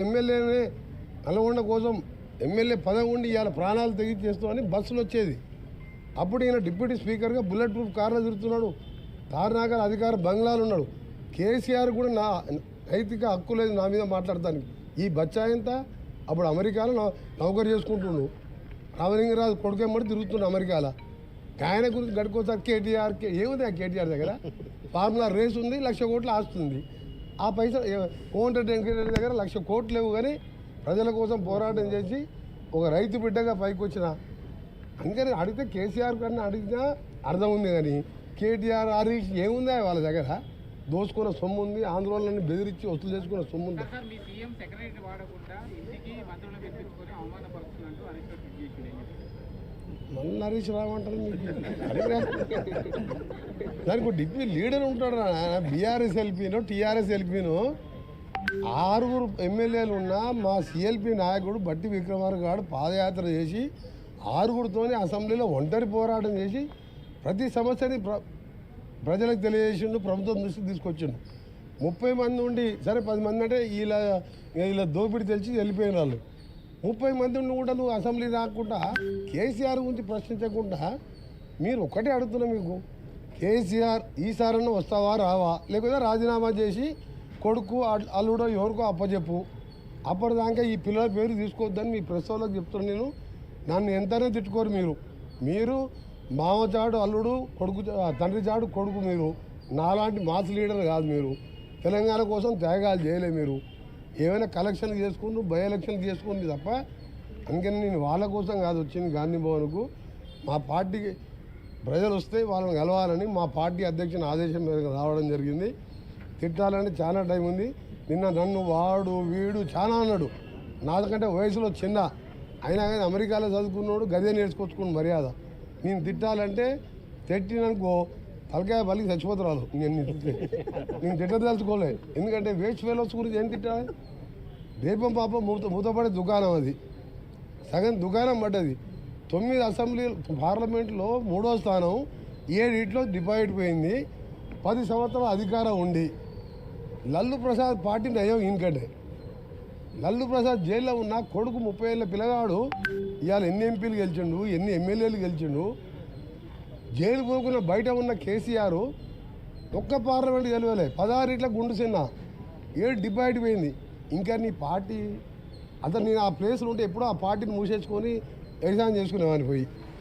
ఎమ్మెల్యేనే నల్గొండ కోసం ఎమ్మెల్యే పదవి ఉండి ఇవాళ ప్రాణాలు తెగించేస్తామని బస్సులు వచ్చేది. అప్పుడు ఈయన డిప్యూటీ స్పీకర్గా బుల్లెట్ ప్రూఫ్ కార్లో తిరుగుతున్నాడు. తారనాగర్ అధికార బంగ్లాలు ఉన్నాడు. కేసీఆర్ కూడా నా నైతిక హక్కు లేదు నా మీద మాట్లాడతానికి ఈ బచ్చాయంతా అప్పుడు అమెరికాలో నౌ- నౌకరు చేసుకుంటుండు. రామలింగరాజు కొడుకేమ్మడి తిరుగుతుండు అమెరికాలో. ఆయన గురించి గడుకోసారి కేటీఆర్ కే- ఏముంది ఆ కేటీఆర్ దగ్గర? ఫార్ములా రేస్ ఉంది లక్ష కోట్లు ఆస్తుంది ఆ పైసలు కోమటిరెడ్డి వెంకటరెడ్డి దగ్గర లక్ష కోట్లు లేవు కానీ ప్రజల కోసం పోరాటం చేసి ఒక రైతు బిడ్డగా పైకి వచ్చిన అందుకని అడిగితే కేసీఆర్ కన్నా అడిగినా అర్థం ఉంది కానీ కేటీఆర్ హరీష్ ఏముందా వాళ్ళ దగ్గర? దోసుకున్న సొమ్ము ఉంది ఆందోళనని బెదిరించి వసూలు చేసుకున్న సొమ్ము ఉంది సార్ మీ సీఎం సెక్రటరీ వాడకుండా ఇంటికి మంత్రులు పిలిపించుకొని అవమానపరుస్తున్నట్టు హరీష్ రావు ట్వీట్ చేసిండు ఏం చెప్తారు? మళ్ళీ నరేష్ రావు అంటారు దానికి ఒక డిప్యూ లీడర్ ఉంటాడు బీఆర్ఎస్ ఎల్పీను టీఆర్ఎస్ ఎల్పీను. ఆరుగురు ఎమ్మెల్యేలు ఉన్న మా సిఎల్పి నాయకుడు బట్టి విక్రమార్క గారు పాదయాత్ర చేసి ఆరుగురితోనే అసెంబ్లీలో ఒంటరి పోరాటం చేసి ప్రతి సమస్యని ప్ర ప్రజలకు తెలియజేసిండు ప్రభుత్వం దృష్టికి తీసుకొచ్చిండు. ముప్పై మంది ఉండి సరే పది మంది అంటే వీళ్ళ వీళ్ళ దోపిడి తెలిసి వెళ్ళిపోయిన వాళ్ళు. ముప్పై మంది ఉండి కూడా నువ్వు అసెంబ్లీ రాకుండా కేసీఆర్ గురించి ప్రశ్నించకుండా మీరు ఒక్కటే అడుగుతున్నా మీకు. కేసీఆర్ ఈసారన్నా వస్తావా రావా? లేకపోతే రాజీనామా చేసి కొడుకు అల్- అల్లుడో ఎవరికో అప్పచెప్పు అప్పటిదాకా ఈ పిల్లల పేరు తీసుకోవద్దని మీ ప్రెస్ వాళ్ళకి నేను. నన్ను ఎంతనే తిట్టుకోరు మీరు. మీరు మామచాడు అల్లుడు కొడుకు తండ్రి చాడు కొడుకు మీరు. నాలాంటి మాస్ లీడర్ కాదు మీరు. తెలంగాణ కోసం త్యాగాలు చేయలే మీరు. ఏమైనా కలెక్షన్ చేసుకుంటూ బై ఎలక్షన్లు చేసుకుంది తప్ప అందుకని నేను వాళ్ళ కోసం కాదు వచ్చింది గాంధీ భవన్కు. మా పార్టీకి ప్రజలు వస్తే వాళ్ళని కలవాలని మా పార్టీ అధ్యక్షుని ఆదేశం మేరకు రావడం జరిగింది. తిట్టాలని చాలా టైం ఉంది. నిన్న నన్ను వాడు వీడు చాలా అన్నాడు. నాకంటే వయసులో చిన్న. అయినా కానీ అమెరికాలో చదువుకున్నాడు గదే నేర్చుకొచ్చుకుని మర్యాద. నేను తిట్టాలంటే తిట్టిననుకో తలకాయ బలికి చచ్చిపోతురాలు వాళ్ళు నీ తిట్టే. నేను తిట్టదలుచుకోలే ఎందుకంటే వేస్ట్ ఫెలోస్ గురించి ఏం తిట్టాలి? దీపం పాపం మూత మూతపడే దుకాణం అది. సగం దుకాణం పడ్డది. తొమ్మిది అసెంబ్లీ పార్లమెంట్లో మూడో స్థానం ఏడిట్లో డిపాజిట్ పోయింది. పది సంవత్సరాల అధికారం ఉండి లల్లు ప్రసాద్ పార్టీ నయం ఇంకటే లల్లు ప్రసాద్ జైల్లో ఉన్న కొడుకు ముప్పై ఏళ్ళ పిల్లగాడు ఇవాళ ఎన్ని ఎంపీలు గెలిచిండు ఎన్ని ఎమ్మెల్యేలు గెలిచిండు జైలు పోకున్న బయట ఉన్న కేసీఆర్ ఒక్క పార్లమెంట్ గెలవలే పదహారిట్ల గుండు చిన్న ఏడు డిపాజిట్ పోయింది. ఇంకా నీ పార్టీ అతను నేను ఆ ప్లేస్లో ఉంటే ఎప్పుడో ఆ పార్టీని మూసేసుకొని ఎగ్జామ్ చేసుకునేవాడిని పోయి.